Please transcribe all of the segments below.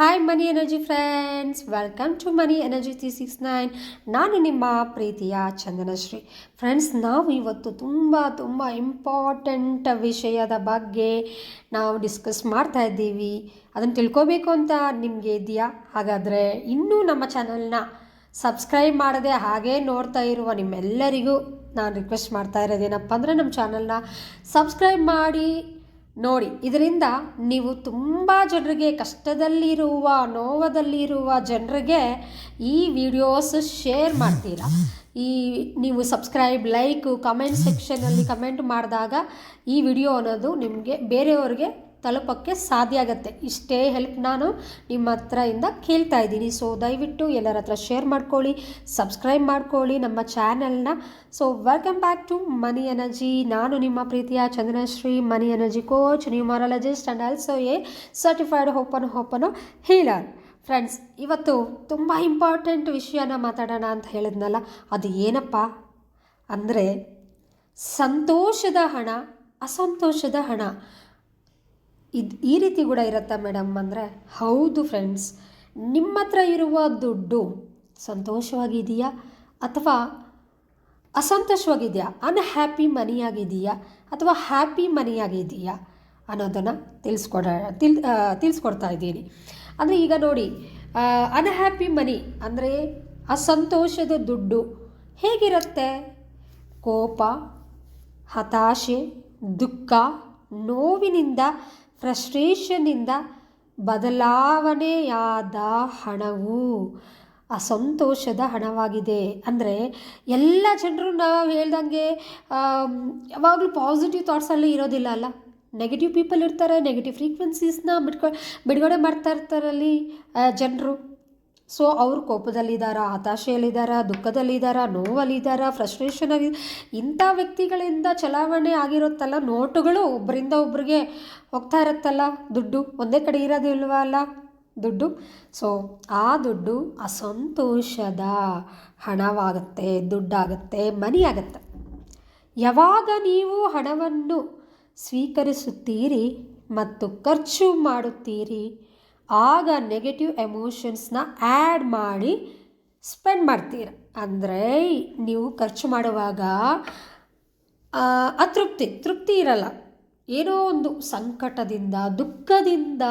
Hi money energy friends welcome to money energy three six nine ನಾನು ನಿಮ್ಮ ಪ್ರೀತಿಯ ಚಂದನಶ್ರೀ. Friends ನಾವು ಇವತ್ತು ತುಂಬ ತುಂಬ ಇಂಪಾರ್ಟೆಂಟ್ ವಿಷಯದ ಬಗ್ಗೆ ನಾವು ಡಿಸ್ಕಸ್ ಮಾಡ್ತಾ ಇದ್ದೀವಿ. ಅದನ್ನು ತಿಳ್ಕೊಬೇಕು ಅಂತ ನಿಮಗೆ ಇದೆಯಾ ಹಾಗಾದರೆ ಇನ್ನೂ ನಮ್ಮ ಚಾನಲ್ನ ಸಬ್ಸ್ಕ್ರೈಬ್ ಮಾಡದೆ ಹಾಗೇ ನೋಡ್ತಾ ಇರುವ ನಿಮ್ಮೆಲ್ಲರಿಗೂ ನಾನು ರಿಕ್ವೆಸ್ಟ್ ಮಾಡ್ತಾ ಇರೋದೇನಪ್ಪ ಅಂದರೆ ನಮ್ಮ ಚಾನಲ್ನ ಸಬ್ಸ್ಕ್ರೈಬ್ ಮಾಡಿ ನೋಡಿ, ಇದರಿಂದ ನೀವು ತುಂಬ ಜನರಿಗೆ ಕಷ್ಟದಲ್ಲಿರುವ, ನೋವದಲ್ಲಿರುವ ಜನರಿಗೆ ಈ ವಿಡಿಯೋಸ್ ಶೇರ್ ಮಾಡ್ತೀರಾ? ಈ ನೀವು ಸಬ್ಸ್ಕ್ರೈಬ್ ಲೈಕು ಕಮೆಂಟ್ ಸೆಕ್ಷನಲ್ಲಿ ಕಮೆಂಟ್ ಮಾಡಿದಾಗ ಈ ವಿಡಿಯೋ ಅನ್ನೋದು ನಿಮಗೆ ಬೇರೆಯವ್ರಿಗೆ ತಲುಪೋಕ್ಕೆ ಸಾಧ್ಯ ಆಗುತ್ತೆ. ಇಷ್ಟೇ ಹೆಲ್ಪ್ ನಾನು ನಿಮ್ಮ ಇಂದ ಕೇಳ್ತಾ ಇದ್ದೀನಿ. ಸೊ ದಯವಿಟ್ಟು ಎಲ್ಲರ ಹತ್ರ ಶೇರ್ ಮಾಡ್ಕೊಳ್ಳಿ ಸಬ್ಸ್ಕ್ರೈಬ್ ಮಾಡ್ಕೊಳ್ಳಿ ನಮ್ಮ ಚಾನೆಲ್ನ so welcome back to money energy ನಾನು ನಿಮ್ಮ ಪ್ರೀತಿಯ Chandanashri money energy coach numerologist and also a certified ಹೋಪನ್ ಹೋಪನು ಹೀಲರ್ ಫ್ರೆಂಡ್ಸ್ ಇವತ್ತು ತುಂಬ ಇಂಪಾರ್ಟೆಂಟ್ ವಿಷಯನ ಮಾತಾಡೋಣ ಅಂತ ಹೇಳಿದ್ನಲ್ಲ, ಅದು ಏನಪ್ಪ? ಅಂದರೆ ಸಂತೋಷದ ಹಣ, ಅಸಂತೋಷದ ಹಣ. ಇದು ಈ ರೀತಿ ಕೂಡ ಇರುತ್ತಾ ಮೇಡಮ್ ಅಂದರೆ, ಹೌದು ಫ್ರೆಂಡ್ಸ್ ನಿಮ್ಮ ಹತ್ರ ಇರುವ ದುಡ್ಡು ಸಂತೋಷವಾಗಿದೆಯಾ ಅಥವಾ ಅಸಂತೋಷವಾಗಿದೆಯಾ ಅನ್ಹ್ಯಾಪಿ ಮನಿಯಾಗಿದೆಯಾ ಅಥವಾ ಹ್ಯಾಪಿ ಮನಿಯಾಗಿದೆಯಾ ಅನ್ನೋದನ್ನು ತಿಳಿಸ್ಕೊಡ, ತಿಳ್ ತಿಳಿಸ್ಕೊಡ್ತಾ ಇದ್ದೀನಿ. ಅಂದರೆ ಈಗ ನೋಡಿ ಅನ್ಹ್ಯಾಪಿ ಮನಿ ಅಂದರೆ ಅಸಂತೋಷದ ದುಡ್ಡು ಹೇಗಿರುತ್ತೆ? ಕೋಪ, ಹತಾಶೆ, ದುಃಖ, ನೋವಿನಿಂದ ಫ್ರಸ್ಟ್ರೇಷನ್ನಿಂದ ಬದಲಾವಣೆಯಾದ ಹಣವು ಅಸಂತೋಷದ ಹಣವಾಗಿದೆ. ಅಂದರೆ ಎಲ್ಲ ಜನರು ನಾವು ಹೇಳ್ದಂಗೆ ಯಾವಾಗಲೂ ಪಾಸಿಟಿವ್ ಥಾಟ್ಸಲ್ಲಿ ಇರೋದಿಲ್ಲ ಅಲ್ಲ? ನೆಗೆಟಿವ್ ಪೀಪಲ್ ಇರ್ತಾರೆ ನೆಗೆಟಿವ್ ಫ್ರೀಕ್ವೆನ್ಸೀಸ್ನ ಬಿಟ್ಕೊ ಬಿಡುಗಡೆ ಮಾಡ್ತಾ ಇರ್ತಾರಲ್ಲಿ ಜನರು. ಸೊ ಅವರು ಕೋಪದಲ್ಲಿದ್ದಾರಾ ಹತಾಶೆಯಲ್ಲಿದ್ದಾರಾ ದುಃಖದಲ್ಲಿದ್ದಾರಾ ನೋವಲ್ಲಿದ್ದಾರಾ ಆಗಿ ಇಂಥ ವ್ಯಕ್ತಿಗಳಿಂದ ಚಲಾವಣೆ ಆಗಿರುತ್ತಲ್ಲ, ನೋಟುಗಳು ಒಬ್ಬರಿಂದ ಒಬ್ರಿಗೆ ಹೋಗ್ತಾ ಇರುತ್ತಲ್ಲ, ದುಡ್ಡು ಒಂದೇ ಕಡೆ ಇರೋದಿಲ್ವ ಅಲ್ಲ, ದುಡ್ಡು? ಸೊ ಆ ದುಡ್ಡು ಅಸಂತೋಷದ ಹಣವಾಗುತ್ತೆ, ದುಡ್ಡಾಗುತ್ತೆ ಮನಿ ಆಗುತ್ತೆ ಯಾವಾಗ ನೀವು ಹಣವನ್ನು ಸ್ವೀಕರಿಸುತ್ತೀರಿ ಮತ್ತು ಖರ್ಚು ಮಾಡುತ್ತೀರಿ ಆಗ ನೆಗೆಟಿವ್ ಎಮೋಷನ್ಸ್ನ ಆ್ಯಡ್ ಮಾಡಿ ಸ್ಪೆಂಡ್ ಮಾಡ್ತೀರ. ಅಂದರೆ ನೀವು ಖರ್ಚು ಮಾಡುವಾಗ ಅತೃಪ್ತಿ, ತೃಪ್ತಿ ಇರಲ್ಲ. ಏನೋ ಒಂದು ಸಂಕಟದಿಂದ, ದುಃಖದಿಂದ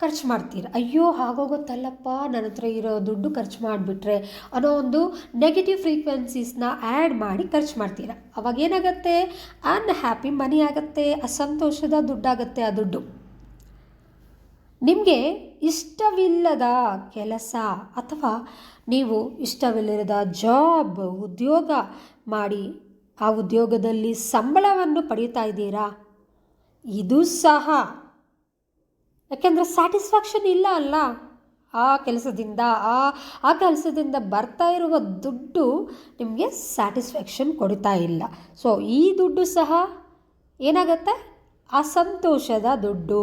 ಖರ್ಚು ಮಾಡ್ತೀರ. ಅಯ್ಯೋ, ಹಾಗೋಗುತ್ತಲ್ಲಪ್ಪ, ನನ್ನ ಹತ್ರ ಇರೋ ದುಡ್ಡು ಖರ್ಚು ಮಾಡಿಬಿಟ್ರೆ ಅನ್ನೋ ಒಂದು ನೆಗೆಟಿವ್ ಫ್ರೀಕ್ವೆನ್ಸೀಸ್ನ ಆ್ಯಡ್ ಮಾಡಿ ಖರ್ಚು ಮಾಡ್ತೀರ. ಅವಾಗೇನಾಗತ್ತೆ ಅನ್ಹ್ಯಾಪಿ ಮನಿ ಆಗುತ್ತೆ, ಅಸಂತೋಷದ ದುಡ್ಡಾಗತ್ತೆ ಆ ದುಡ್ಡು. ನಿಮಗೆ ಇಷ್ಟವಿಲ್ಲದ ಕೆಲಸ ಅಥವಾ ನೀವು ಇಷ್ಟವಿಲ್ಲದ ಜಾಬ್, ಉದ್ಯೋಗ ಮಾಡಿ ಆ ಉದ್ಯೋಗದಲ್ಲಿ ಸಂಬಳವನ್ನು ಪಡೀತಾ ಇದ್ದೀರಾ? ಇದು ಸಹ. ಯಾಕೆಂದರೆ ಸ್ಯಾಟಿಸ್ಫ್ಯಾಕ್ಷನ್ ಇಲ್ಲ ಅಲ್ಲ. ಆ ಕೆಲಸದಿಂದ, ಆ ಆ ಕೆಲಸದಿಂದ ಬರ್ತಾ ಇರುವ ದುಡ್ಡು ನಿಮಗೆ ಸ್ಯಾಟಿಸ್ಫ್ಯಾಕ್ಷನ್ ಕೊಡ್ತಾ ಇಲ್ಲ. ಸೊ ಈ ದುಡ್ಡು ಸಹ ಏನಾಗುತ್ತೆ? ಅಸಂತೋಷದ ದುಡ್ಡು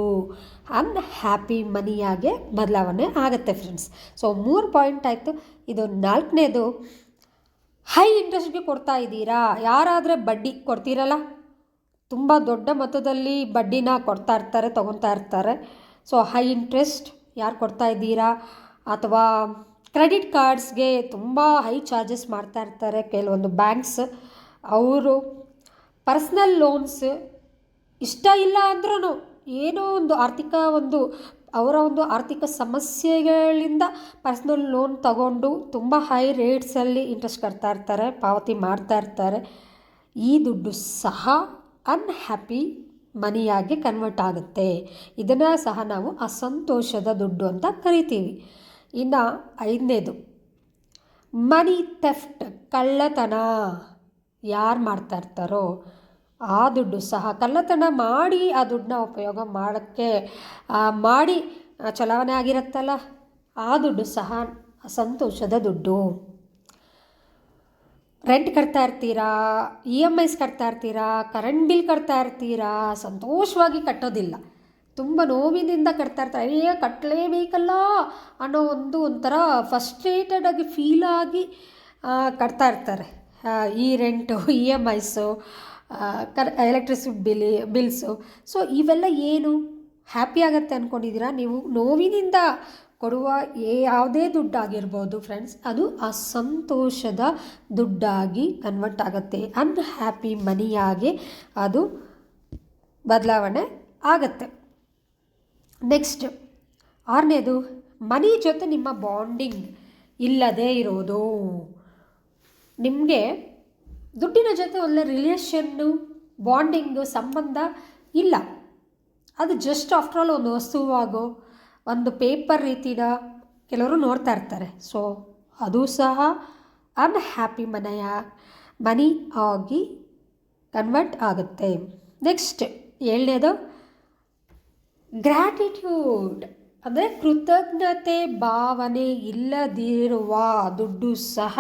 ಅನ್ಹ್ಯಾಪಿ ಮನಿಯಾಗೆ ಬದಲಾವಣೆ ಆಗುತ್ತೆ ಫ್ರೆಂಡ್ಸ್ ಸೊ ಮೂರು ಪಾಯಿಂಟ್ ಆಯಿತು. ಇದು ನಾಲ್ಕನೇದು. ಹೈ ಇಂಟ್ರೆಸ್ಟ್ಗೆ ಕೊಡ್ತಾ ಇದ್ದೀರಾ? ಯಾರಾದರೆ ಬಡ್ಡಿ ಕೊಡ್ತೀರಲ್ಲ? ತುಂಬ ದೊಡ್ಡ ಮೊತ್ತದಲ್ಲಿ ಬಡ್ಡಿನ ಕೊಡ್ತಾ ಇರ್ತಾರೆ ತೊಗೊತಾ ಇರ್ತಾರೆ. ಸೊ ಹೈ ಇಂಟ್ರೆಸ್ಟ್ ಯಾರು ಕೊಡ್ತಾ ಇದ್ದೀರಾ? ಅಥವಾ ಕ್ರೆಡಿಟ್ ಕಾರ್ಡ್ಸ್ಗೆ ತುಂಬ ಹೈ ಚಾರ್ಜಸ್ ಮಾಡ್ತಾ ಇರ್ತಾರೆ. ಕೆಲವೊಂದು ಬ್ಯಾಂಕ್ಸ್ ಅವರು ಪರ್ಸ್ನಲ್ ಲೋನ್ಸ್ ಇಷ್ಟ ಇಲ್ಲ ಅಂದ್ರೂ ಏನೋ ಒಂದು ಆರ್ಥಿಕ ಒಂದು, ಅವರ ಒಂದು ಆರ್ಥಿಕ ಸಮಸ್ಯೆಗಳಿಂದ ಪರ್ಸ್ನಲ್ ಲೋನ್ ತಗೊಂಡು ತುಂಬ ಹೈ ರೇಟ್ಸಲ್ಲಿ ಇಂಟ್ರೆಸ್ಟ್ ಕಟ್ತಾ ಇರ್ತಾರೆ, ಪಾವತಿ ಮಾಡ್ತಾ ಇರ್ತಾರೆ. ಈ ದುಡ್ಡು ಸಹ ಅನ್ಹ್ಯಾಪಿ ಮನಿಯಾಗಿ ಕನ್ವರ್ಟ್ ಆಗುತ್ತೆ. ಇದನ್ನು ಸಹ ನಾವು ಅಸಂತೋಷದ ದುಡ್ಡು ಅಂತ ಕರಿತೀವಿ. ಇನ್ನು ಐದನೇದು ಮನಿ ಥೆಫ್ಟ್ ಕಳ್ಳತನ. ಯಾರು ಮಾಡ್ತಾ ಇರ್ತಾರೋ ಆ ದುಡ್ಡು ಸಹ ಕಳ್ಳತನ ಮಾಡಿ ಆ ದುಡ್ಡನ್ನ ಉಪಯೋಗ ಮಾಡೋಕ್ಕೆ ಮಾಡಿ ಚಲಾವಣೆ ಆಗಿರುತ್ತಲ್ಲ, ಆ ದುಡ್ಡು ಸಹ ಸಂತೋಷದ ದುಡ್ಡು. ರೆಂಟ್ ಕಟ್ತಾ ಇರ್ತೀರಾ ಇ ಎಂ ಐಸ್ ಕಟ್ತಾ ಇರ್ತೀರಾ ಕರೆಂಟ್ ಬಿಲ್ ಕಟ್ತಾ ಇರ್ತೀರಾ, ಸಂತೋಷವಾಗಿ ಕಟ್ಟೋದಿಲ್ಲ. ತುಂಬ ನೋವಿನಿಂದ ಕಟ್ತಾ ಇರ್ತಾರೆ. ಅಯ್ಯೋ ಕಟ್ಟಲೇಬೇಕಲ್ಲ ಅನ್ನೋ ಒಂದು ಒಂಥರ ಫಸ್ಟ್ರೇಟೆಡ್ ಆಗಿ ಫೀಲಾಗಿ ಕಟ್ತಾ ಇರ್ತಾರೆ. ಈ ರೆಂಟು ಇ ಎಂ ಐಸು ಕರ್ ಎಲೆಕ್ಟ್ರಿಸಿಟಿ ಬಿಲ್ ಬಿಲ್ಸು ಸೊ ಇವೆಲ್ಲ ಏನು? ಹ್ಯಾಪಿ ಆಗುತ್ತೆ ಅಂದ್ಕೊಂಡಿದ್ದೀರಾ ನೀವು ನೋವಿನಿಂದ ಕೊಡುವ ಯಾವುದೇ ದುಡ್ಡಾಗಿರ್ಬೋದು ಫ್ರೆಂಡ್ಸ್ ಅದು ಅಸಂತೋಷದ ದುಡ್ಡಾಗಿ ಕನ್ವರ್ಟ್ ಆಗುತ್ತೆ. ಅನ್ಹ್ಯಾಪಿ ಮನಿಯಾಗಿ ಅದು ಬದಲಾವಣೆ ಆಗುತ್ತೆ. ನೆಕ್ಸ್ಟ್ ಆರನೇದು, ಮನಿ ಜೊತೆ ನಿಮ್ಮ ಬಾಂಡಿಂಗ್ ಇಲ್ಲದೇ ಇರೋದು. ನಿಮಗೆ ದುಡ್ಡಿನ ಜೊತೆ ಒಳ್ಳೆ ರಿಲೇಷನ್ನು ಬಾಂಡಿಂಗು ಸಂಬಂಧ ಇಲ್ಲ. ಅದು ಜಸ್ಟ್ ಆಫ್ಟರ್ ಆಲ್ ಒಂದು ವಸ್ತುವಾಗೋ ಒಂದು ಪೇಪರ್ ರೀತಿನ ಕೆಲವರು ನೋಡ್ತಾ ಇರ್ತಾರೆ. ಸೊ ಅದು ಸಹ ಅನ್ಹ್ಯಾಪಿ ಮನೆಯ ಮನಿ ಆಗಿ ಕನ್ವರ್ಟ್ ಆಗುತ್ತೆ. ನೆಕ್ಸ್ಟ್ ಏಳನೇದು ಗ್ರ್ಯಾಟಿಟ್ಯೂಡ್ ಅಂದರೆ ಕೃತಜ್ಞತೆ ಭಾವನೆ ಇಲ್ಲದಿರುವ ದುಡ್ಡು ಸಹ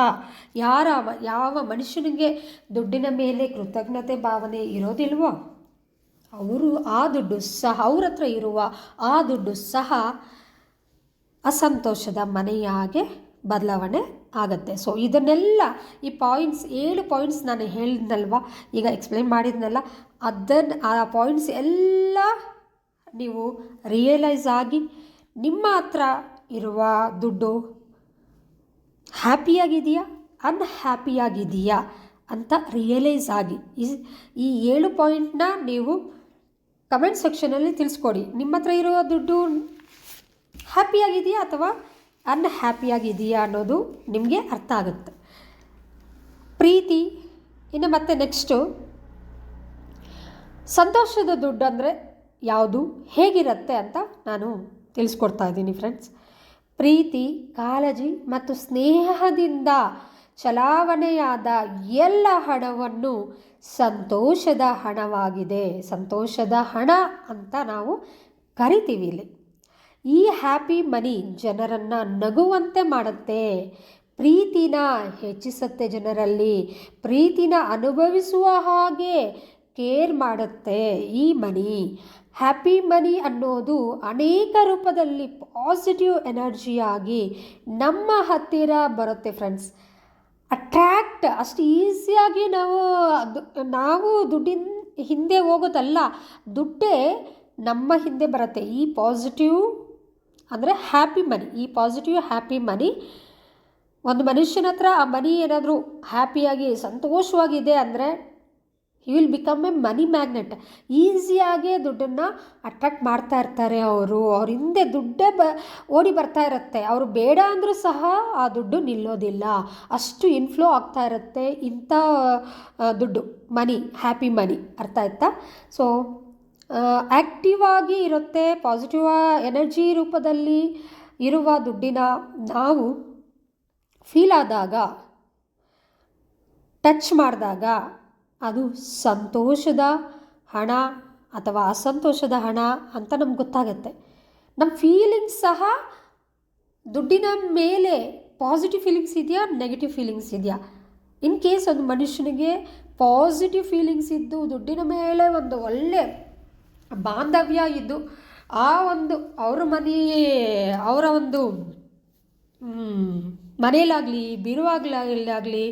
ಯಾರ ಯಾವ ಮನುಷ್ಯನಿಗೆ ದುಡ್ಡಿನ ಮೇಲೆ ಕೃತಜ್ಞತೆ ಭಾವನೆ ಇರೋದಿಲ್ವೋ ಅವರು ಆ ದುಡ್ಡು ಸಹ, ಅವ್ರ ಹತ್ರ ಇರುವ ಆ ದುಡ್ಡು ಸಹ ಅಸಂತೋಷದ ಮನೆಯಾಗೆ ಬದಲಾವಣೆ ಆಗುತ್ತೆ. ಸೊ ಇದನ್ನೆಲ್ಲ ಈ ಪಾಯಿಂಟ್ಸ್ ಏಳು ಪಾಯಿಂಟ್ಸ್ ನಾನು ಹೇಳಿದ್ನಲ್ವ ಈಗ ಎಕ್ಸ್ಪ್ಲೈನ್ ಮಾಡಿದ್ನಲ್ಲ, ಅದನ್ನು, ಆ ಪಾಯಿಂಟ್ಸ್ ಎಲ್ಲ ನೀವು ರಿಯಲೈಸ್ ಆಗಿ ನಿಮ್ಮ ಹತ್ರ ಇರುವ ದುಡ್ಡು ಹ್ಯಾಪಿಯಾಗಿದೆಯಾ? ಅನ್ಹ್ಯಾಪಿಯಾಗಿದೆಯಾ? ಅಂತ ರಿಯಲೈಸ್ ಆಗಿ. ಈ- ಏಳು ಪಾಯಿಂಟ್ನ ನೀವು ಕಮೆಂಟ್ ಸೆಕ್ಷನಲ್ಲಿ ತಿಳಿಸ್ಕೊಡಿ. ನಿಮ್ಮ ಹತ್ರ ಇರುವ ದುಡ್ಡು ಹ್ಯಾಪಿಯಾಗಿದೆಯಾ ಅಥವಾ ಅನ್ಹ್ಯಾಪಿಯಾಗಿದೆಯಾ ಅನ್ನೋದು ನಿಮಗೆ ಅರ್ಥ ಆಗುತ್ತೆ. ಪ್ರೀತಿ, ಇನ್ನು ಮತ್ತೆ ನೆಕ್ಸ್ಟು ಸಂತೋಷದ ದುಡ್ಡು ಅಂದರೆ ಯಾವುದು, ಹೇಗಿರುತ್ತೆ ಅಂತ ನಾನು ತಿಳಿಸ್ಕೊಡ್ತಾ ಇದ್ದೀನಿ ಫ್ರೆಂಡ್ಸ್ ಪ್ರೀತಿ, ಕಾಳಜಿ ಮತ್ತು ಸ್ನೇಹದಿಂದ ಚಲಾವಣೆಯಾದ ಎಲ್ಲ ಹಣವನ್ನು ಸಂತೋಷದ ಹಣವಾಗಿದೆ. ಸಂತೋಷದ ಹಣ ಅಂತ ನಾವು ಕರಿತೀವಿ ಇಲ್ಲಿ. ಈ ಹ್ಯಾಪಿ ಮನಿ ಜನರನ್ನು ನಗುವಂತೆ ಮಾಡುತ್ತೆ. ಪ್ರೀತಿನ ಹೆಚ್ಚಿಸುತ್ತೆ ಜನರಲ್ಲಿ. ಪ್ರೀತಿನ ಅನುಭವಿಸುವ ಹಾಗೆ ಕೇರ್ ಮಾಡುತ್ತೆ ಈ ಮನಿ. ಹ್ಯಾಪಿ ಮನಿ ಅನ್ನೋದು ಅನೇಕ ರೂಪದಲ್ಲಿ ಪಾಸಿಟಿವ್ ಎನರ್ಜಿಯಾಗಿ ನಮ್ಮ ಹತ್ತಿರ ಬರುತ್ತೆ ಫ್ರೆಂಡ್ಸ್. ಅಟ್ರ್ಯಾಕ್ಟ್ ಅಷ್ಟು ಈಸಿಯಾಗಿ ನಾವು ನಾವು ದುಡ್ಡಿನ ಹಿಂದೆ ಹೋಗೋದಲ್ಲ, ದುಡ್ಡೇ ನಮ್ಮ ಹಿಂದೆ ಬರುತ್ತೆ. ಈ ಪಾಸಿಟಿವ್ ಅಂದರೆ ಹ್ಯಾಪಿ ಮನಿ. ಈ ಪಾಸಿಟಿವ್, ಹ್ಯಾಪಿ ಮನಿ. ಒಂದು ಮನುಷ್ಯನ ಹತ್ರ ಆ ಮನಿ ಏನಾದರೂ ಹ್ಯಾಪಿಯಾಗಿ ಸಂತೋಷವಾಗಿದೆ ಅಂದರೆ he will become a money magnet ಈಸಿಯಾಗಿ ದುಡ್ಡನ್ನು ಅಟ್ರಾಕ್ಟ್ ಮಾಡ್ತಾ ಇರ್ತಾರೆ ಅವರು. ಅವ್ರ ಹಿಂದೆ ದುಡ್ಡೇ ಬ, ಓಡಿ ಬರ್ತಾ ಇರುತ್ತೆ. ಅವರು ಬೇಡ ಅಂದರೂ ಸಹ ಆ ದುಡ್ಡು ನಿಲ್ಲೋದಿಲ್ಲ. ಅಷ್ಟು ಇನ್ಫ್ಲೋ ಆಗ್ತಾ ಇರುತ್ತೆ ಇಂಥ ದುಡ್ಡು. ಮನಿ ಹ್ಯಾಪಿ ಮನಿ ಅರ್ಥ ಆಯ್ತಾ? ಸೊ ಆ್ಯಕ್ಟಿವ್ ಆಗಿ ಇರುತ್ತೆ ಪಾಸಿಟಿವ್ ಎನರ್ಜಿ ರೂಪದಲ್ಲಿ ಇರುವ ದುಡ್ಡಿನ ನಾವು ಫೀಲ್ ಆದಾಗ ಟಚ್ ಮಾಡಿದಾಗ ಅದು ಸಂತೋಷದ ಹಣ ಅಥವಾ ಅಸಂತೋಷದ ಹಣ ಅಂತ ನಮ್ಗೆ ಗೊತ್ತಾಗುತ್ತೆ. ನಮ್ಮ ಫೀಲಿಂಗ್ಸ್ ಸಹ ದುಡ್ಡಿನ ಮೇಲೆ ಪಾಸಿಟಿವ್ ಫೀಲಿಂಗ್ಸ್ ಇದೆಯಾ ನೆಗೆಟಿವ್ ಫೀಲಿಂಗ್ಸ್ ಇದೆಯಾ? ಇನ್ ಕೇಸ್ ಒಂದು ಮನುಷ್ಯನಿಗೆ ಪಾಸಿಟಿವ್ ಫೀಲಿಂಗ್ಸ್ ಇದ್ದು, ದುಡ್ಡಿನ ಮೇಲೆ ಒಂದು ಒಳ್ಳೆ ಬಾಂಧವ್ಯ ಇದ್ದು, ಆ ಒಂದು ಅವರ ಮನೆ ಅವರ ಒಂದು ಮನೆಯಲ್ಲಾಗಲಿ ಅಥವಾ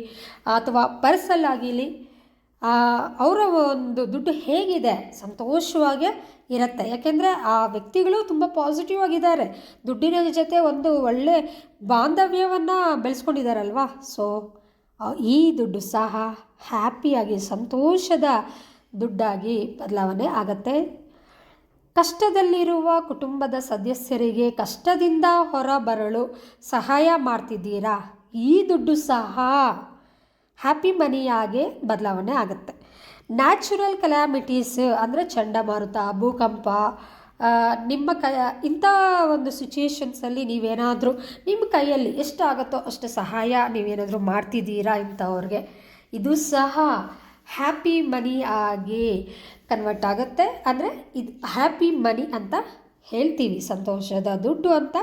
ಅಥವಾ ಪರ್ಸಲ್ಲಾಗಲಿ ಅವರ ಒಂದು ದುಡ್ಡು ಹೇಗಿದೆ? ಸಂತೋಷವಾಗಿ ಇರುತ್ತೆ. ಯಾಕೆಂದರೆ ಆ ವ್ಯಕ್ತಿಗಳು ತುಂಬ ಪಾಸಿಟಿವ್ ಆಗಿದ್ದಾರೆ. ದುಡ್ಡಿನ ಜೊತೆ ಒಂದು ಒಳ್ಳೆ ಬಾಂಧವ್ಯವನ್ನು ಬೆಳೆಸ್ಕೊಂಡಿದ್ದಾರಲ್ವಾ ಸೊ ಈ ದುಡ್ಡು ಸಹ ಹ್ಯಾಪಿಯಾಗಿ ಸಂತೋಷದ ದುಡ್ಡಾಗಿ ಬದಲಾವಣೆ ಆಗತ್ತೆ. ಕಷ್ಟದಲ್ಲಿರುವ ಕುಟುಂಬದ ಸದಸ್ಯರಿಗೆ ಕಷ್ಟದಿಂದ ಹೊರಬರಲು ಸಹಾಯ ಮಾಡ್ತಿದ್ದೀರಾ? ಈ ದುಡ್ಡು ಸಹ ಹ್ಯಾಪಿ ಮನಿಯಾಗೆ ಬದಲಾವಣೆ ಆಗುತ್ತೆ. ನ್ಯಾಚುರಲ್ ಕಲಾಮಿಟೀಸ್ ಅಂದರೆ ಚಂಡಮಾರುತ, ಭೂಕಂಪ ನಿಮ್ಮ ಕ, ಇಂಥ ಒಂದು ಸಿಚುಯೇಷನ್ಸಲ್ಲಿ ನೀವೇನಾದರೂ ನಿಮ್ಮ ಕೈಯಲ್ಲಿ ಎಷ್ಟಾಗುತ್ತೋ ಅಷ್ಟು ಸಹಾಯ ನೀವೇನಾದರೂ ಮಾಡ್ತಿದ್ದೀರಾ ಇಂಥವ್ರಿಗೆ, ಇದು ಸಹ ಹ್ಯಾಪಿ ಮನಿ ಆಗಿ ಕನ್ವರ್ಟ್ ಆಗುತ್ತೆ. ಅಂದರೆ ಇದು ಹ್ಯಾಪಿ ಮನಿ ಅಂತ ಹೇಳ್ತೀವಿ, ಸಂತೋಷದ ದುಡ್ಡು ಅಂತ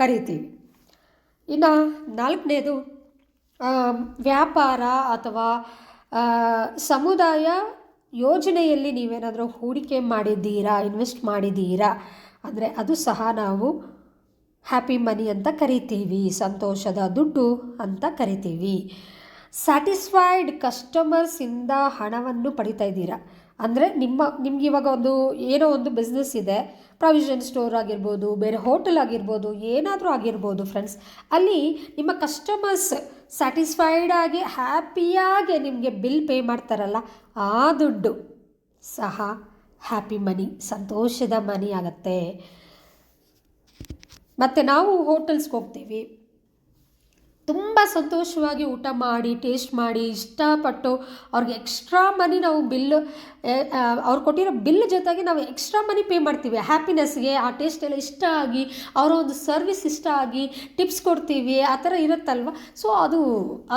ಕರಿತೀವಿ. ಇನ್ನು ನಾಲ್ಕನೇದು ವ್ಯಾಪಾರ ಅಥವಾ ಸಮುದಾಯ ಯೋಜನೆಯಲ್ಲಿ ನೀವೇನಾದರೂ ಹೂಡಿಕೆ ಮಾಡಿದ್ದೀರಾ, ಇನ್ವೆಸ್ಟ್ ಮಾಡಿದ್ದೀರಾ? ಅಂದರೆ ಅದು ಸಹ ನಾವು ಹ್ಯಾಪಿ ಮನಿ ಅಂತ ಕರಿತೀವಿ, ಸಂತೋಷದ ದುಡ್ಡು ಅಂತ ಕರಿತೀವಿ. ಸ್ಯಾಟಿಸ್ಫೈಡ್ ಕಸ್ಟಮರ್ಸಿಂದ ಹಣವನ್ನು ಪಡಿತಾ ಇದ್ದೀರಾ? ಅಂದರೆ ನಿಮ್ಮ, ನಿಮ್ಗೆ ಇವಾಗ ಒಂದು ಏನೋ ಒಂದು ಬಿಸ್ನೆಸ್ ಇದೆ. ಪ್ರಾವಿಷನ್ ಸ್ಟೋರ್ ಆಗಿರ್ಬೋದು, ಬೇರೆ ಹೋಟೆಲ್ ಆಗಿರ್ಬೋದು, ಏನಾದರೂ ಆಗಿರ್ಬೋದು ಫ್ರೆಂಡ್ಸ್ ಅಲ್ಲಿ ನಿಮ್ಮ ಕಸ್ಟಮರ್ಸ್ ಸ್ಯಾಟಿಸ್ಫೈಡ್ ಆಗಿ ಹ್ಯಾಪಿಯಾಗಿ ನಿಮಗೆ ಬಿಲ್ ಪೇ ಮಾಡ್ತಾರಲ್ಲ, ಆ ದುಡ್ಡು ಸಹ ಹ್ಯಾಪಿ ಮನಿ ಸಂತೋಷದ ಮನಿ ಆಗತ್ತೆ. ಮತ್ತು ನಾವು ಹೋಟೆಲ್ಸ್ಗೆ ಹೋಗ್ತೀವಿ. ತುಂಬ ಸಂತೋಷವಾಗಿ ಊಟ ಮಾಡಿ, ಟೇಸ್ಟ್ ಮಾಡಿ, ಇಷ್ಟಪಟ್ಟು ಅವ್ರಿಗೆ ಎಕ್ಸ್ಟ್ರಾ ಮನಿ ನಾವು ಬಿಲ್ ಅವ್ರು ಕೊಟ್ಟಿರೋ ಬಿಲ್ ಜೊತೆಗೆ ನಾವು ಎಕ್ಸ್ಟ್ರಾ ಮನಿ ಪೇ ಮಾಡ್ತೀವಿ. ಹ್ಯಾಪಿನೆಸ್ಗೆ ಆ ಟೇಸ್ಟ್ ಎಲ್ಲ ಇಷ್ಟ ಆಗಿ, ಅವರ ಒಂದು ಸರ್ವಿಸ್ ಇಷ್ಟ ಆಗಿ ಟಿಪ್ಸ್ ಕೊಡ್ತೀವಿ, ಆ ಥರ ಇರುತ್ತಲ್ವ? ಸೊ ಅದು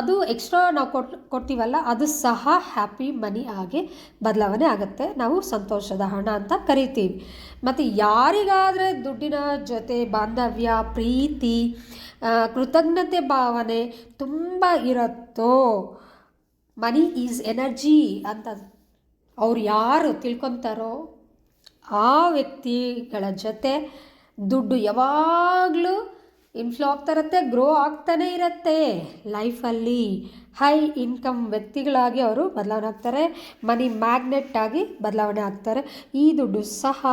ಅದು ಎಕ್ಸ್ಟ್ರಾ ನಾವು ಕೊಟ್, ಕೊಡ್ತೀವಲ್ಲ, ಅದು ಸಹ ಹ್ಯಾಪಿ ಮನಿ ಆಗಿ ಬದಲಾವಣೆ ಆಗುತ್ತೆ. ನಾವು ಸಂತೋಷದ ಹಣ ಅಂತ ಕರಿತೀವಿ. ಮತ್ತು ಯಾರಿಗಾದರೆ ದುಡ್ಡಿನ ಜೊತೆ, ಬಾಂಧವ್ಯ, ಪ್ರೀತಿ ಕೃತಜ್ಞತೆ ಭಾವನೆ ತುಂಬ ಇರುತ್ತೋ? ಮನಿ ಈಸ್ ಎನರ್ಜಿ ಅಂತ ಅವ್ರು ಯಾರು ತಿಳ್ಕೊತಾರೋ ಆ ವ್ಯಕ್ತಿಗಳ ಜೊತೆ ದುಡ್ಡು ಯಾವಾಗಲೂ ಇನ್ಫ್ಲೋ ಆಗ್ತಾ ಇರುತ್ತೆ ಗ್ರೋ ಆಗ್ತಾನೇ ಇರುತ್ತೆ. ಲೈಫಲ್ಲಿ ಹೈ ಇನ್ಕಮ್ ವ್ಯಕ್ತಿಗಳಾಗಿ ಅವರು ಬದಲಾವಣೆ ಆಗ್ತಾರೆ, ಮನಿ ಮ್ಯಾಗ್ನೆಟ್ ಆಗಿ ಬದಲಾವಣೆ ಆಗ್ತಾರೆ. ಈ ದುಡ್ಡು ಸಹ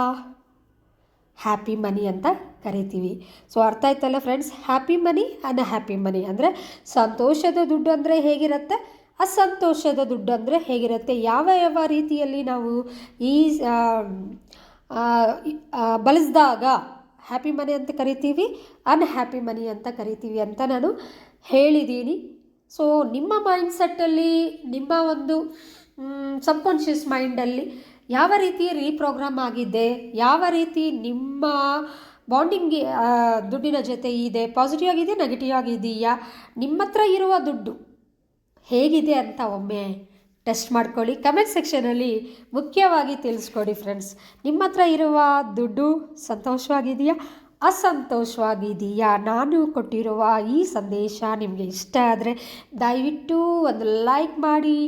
ಹ್ಯಾಪಿ ಮನಿ ಅಂತ ಕರಿತೀವಿ. ಸೊ ಅರ್ಥ ಆಯ್ತಲ್ಲ friends happy money unhappy money ಅಂದರೆ ಸಂತೋಷದ ದುಡ್ಡು ಅಂದರೆ ಹೇಗಿರುತ್ತೆ? ಅಸಂತೋಷದ ದುಡ್ಡು ಅಂದರೆ ಹೇಗಿರುತ್ತೆ? ಯಾವ ಯಾವ ರೀತಿಯಲ್ಲಿ ನಾವು ಈ ಬಳಸಿದಾಗ ಹ್ಯಾಪಿ ಮನಿ ಅಂತ ಕರಿತೀವಿ ಅನ್ಹ್ಯಾಪಿ ಮನಿ ಅಂತ ಕರಿತೀವಿ ಅಂತ ನಾನು ಹೇಳಿದ್ದೀನಿ ಸೊ ನಿಮ್ಮ ಮೈಂಡ್ಸೆಟ್ಟಲ್ಲಿ ನಿಮ್ಮ ಒಂದು ಸಬ್ಕಾನ್ಷಿಯಸ್ ಮೈಂಡಲ್ಲಿ ಯಾವ ರೀತಿ ರೀಪ್ರೋಗ್ರಾಮ್ ಆಗಿದೆ ಯಾವ ರೀತಿ ನಿಮ್ಮ ಬಾಂಡಿಂಗ್ ದುಡ್ಡಿನ ಜೊತೆ ಇದೆ ಪಾಸಿಟಿವ್ ಆಗಿದೆ ನೆಗೆಟಿವ್ ಆಗಿದೆಯಾ ನಿಮ್ಮ ಹತ್ರ ಇರುವ ದುಡ್ಡು ಹೇಗಿದೆ ಅಂತ ಒಮ್ಮೆ ಟೆಸ್ಟ್ ಮಾಡ್ಕೊಳ್ಳಿ. ಕಮೆಂಟ್ ಸೆಕ್ಷನಲ್ಲಿ ಮುಖ್ಯವಾಗಿ ತಿಳಿಸ್ಕೊಡಿ ಫ್ರೆಂಡ್ಸ್ ನಿಮ್ಮ ಹತ್ರ ಇರುವ ದುಡ್ಡು ಸಂತೋಷವಾಗಿದೆಯಾ? ಅಸಂತೋಷವಾಗಿದೆಯಾ? ನಾನು ಕೊಟ್ಟಿರುವ ಈ ಸಂದೇಶ ನಿಮಗೆ ಇಷ್ಟ ಆದರೆ ದಯವಿಟ್ಟು ಒಂದು ಲೈಕ್ ಮಾಡಿ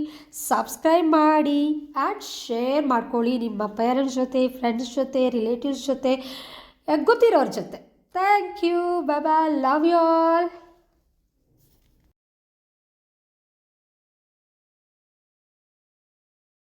ಸಬ್ಸ್ಕ್ರೈಬ್ ಮಾಡಿ ಆ್ಯಂಡ್ ಶೇರ್ ಮಾಡ್ಕೊಳ್ಳಿ ನಿಮ್ಮ ಪೇರೆಂಟ್ಸ್ ಜೊತೆ ಫ್ರೆಂಡ್ಸ್ ಜೊತೆ ರಿಲೇಟಿವ್ಸ್ ಜೊತೆ, ಗೊತ್ತಿರೋರ ಜೊತೆ. Thank you Baba love you all